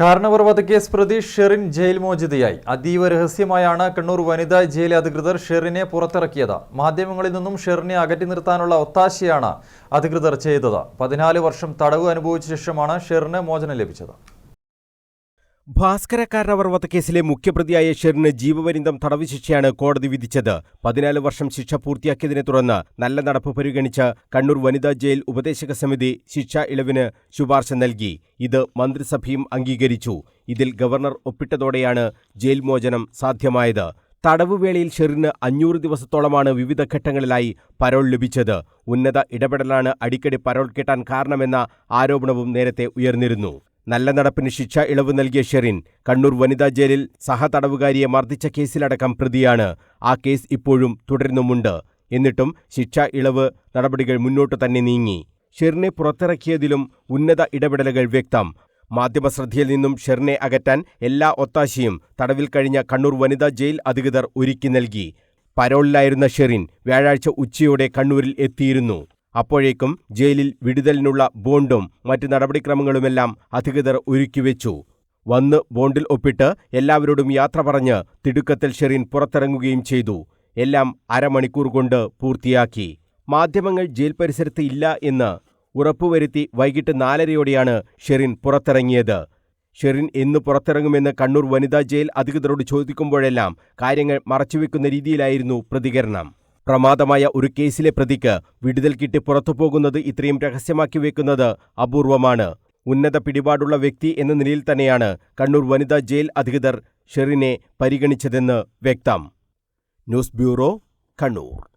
കാരണവർ പ്രതി ഷെറിൻ ജയിൽ മോചിതയായി. അതീവ രഹസ്യമായാണ് കണ്ണൂർ വനിതാ ജയിൽ അധികൃതർ ഷെറിനെ പുറത്തിറക്കിയത്. മാധ്യമങ്ങളിൽ നിന്നും ഷെറിനെ അകറ്റി നിർത്താനുള്ള ഒത്താശയാണ് അധികൃതർ ചെയ്തത്. പതിനാല് വർഷം തടവ് അനുഭവിച്ച ശേഷമാണ് ഷെറിന് മോചനം ലഭിച്ചത്. ഭാസ്കരക്കാരനവർ വധക്കേസിലെ മുഖ്യപ്രതിയായ ഷെറിന് ജീവപര്യന്തം തടവ് ശിക്ഷയാണ് കോടതി വിധിച്ചത്. പതിനാല് വർഷം ശിക്ഷ പൂർത്തിയാക്കിയതിനെ തുടർന്ന് നല്ല നടപ്പ് പരിഗണിച്ച് കണ്ണൂർ വനിതാ ജയിൽ ഉപദേശക സമിതി ശിക്ഷ ഇളവിന് ശുപാർശ നൽകി. ഇത് മന്ത്രിസഭയും അംഗീകരിച്ചു. ഇതിൽ ഗവർണർ ഒപ്പിട്ടതോടെയാണ് ജയിൽ മോചനം സാധ്യമായത്. തടവുവേളയിൽ ഷെറിന് അഞ്ഞൂറ് ദിവസത്തോളമാണ് വിവിധ ഘട്ടങ്ങളിലായി പരോൾ ലഭിച്ചത്. ഉന്നത ഇടപെടലാണ് അടിക്കടി പരോൾ കിട്ടാൻ കാരണമെന്ന ആരോപണവും നേരത്തെ ഉയർന്നിരുന്നു. നല്ല നടപ്പിന് ശിക്ഷ ഇളവ് നൽകിയ ഷെറിൻ കണ്ണൂർ വനിതാ ജയിലിൽ സഹതടവുകാരിയെ മർദ്ദിച്ച കേസിലടക്കം പ്രതിയാണ്. ആ കേസ് ഇപ്പോഴും തുടരുന്നുമുണ്ട്. എന്നിട്ടും ശിക്ഷ ഇളവ് നടപടികൾ മുന്നോട്ട് തന്നെ നീങ്ങി. ഷെറിനെ പുറത്തിറക്കിയതിലും ഉന്നത ഇടപെടലുകൾ വ്യക്തം. മാധ്യമശ്രദ്ധയിൽ നിന്നും ഷെറിനെ അകറ്റാൻ എല്ലാ ഒത്താശയും തടവിൽ കഴിഞ്ഞ കണ്ണൂർ വനിതാ ജയിൽ അധികൃതർ ഒരുക്കി നൽകി. പരോളിലായിരുന്ന ഷെറിൻ വ്യാഴാഴ്ച ഉച്ചയോടെ കണ്ണൂരിൽ എത്തിയിരുന്നു. അപ്പോഴേക്കും ജയിലിൽ വിടുതലിനുള്ള ബോണ്ടും മറ്റ് നടപടിക്രമങ്ങളുമെല്ലാം അധികൃതർ ഒരുക്കിവെച്ചു. വന്ന് ബോണ്ടിൽ ഒപ്പിട്ട് എല്ലാവരോടും യാത്ര പറഞ്ഞ് തിടുക്കത്തിൽ ഷെറിൻ പുറത്തിറങ്ങുകയും ചെയ്തു. എല്ലാം അരമണിക്കൂർ കൊണ്ട് പൂർത്തിയാക്കി. മാധ്യമങ്ങൾ ജയിൽ പരിസരത്ത് ഇല്ല എന്ന് ഉറപ്പുവരുത്തി വൈകിട്ട് നാലരയോടെയാണ് ഷെറിൻ പുറത്തിറങ്ങിയത്. ഷെറിൻ എന്ന് പുറത്തിറങ്ങുമെന്ന് കണ്ണൂർ വനിതാ ജയിൽ അധികൃതരോട് ചോദിക്കുമ്പോഴെല്ലാം കാര്യങ്ങൾ മറച്ചുവെക്കുന്ന രീതിയിലായിരുന്നു പ്രതികരണം. പ്രമാദമായ ഒരു കേസിലെ പ്രതിക്ക് വിടുതൽ കിട്ടി പുറത്തുപോകുന്നത് ഇത്രയും രഹസ്യമാക്കി വെക്കുന്നത് അപൂർവമാണ്. ഉന്നത പിടിപാടുള്ള വ്യക്തി എന്ന നിലയിൽ തന്നെയാണ് കണ്ണൂർ വനിതാ ജയിൽ അധികൃതർ ഷെറിനെ പരിഗണിച്ചതെന്ന് വ്യക്തം. News bureau Kannur.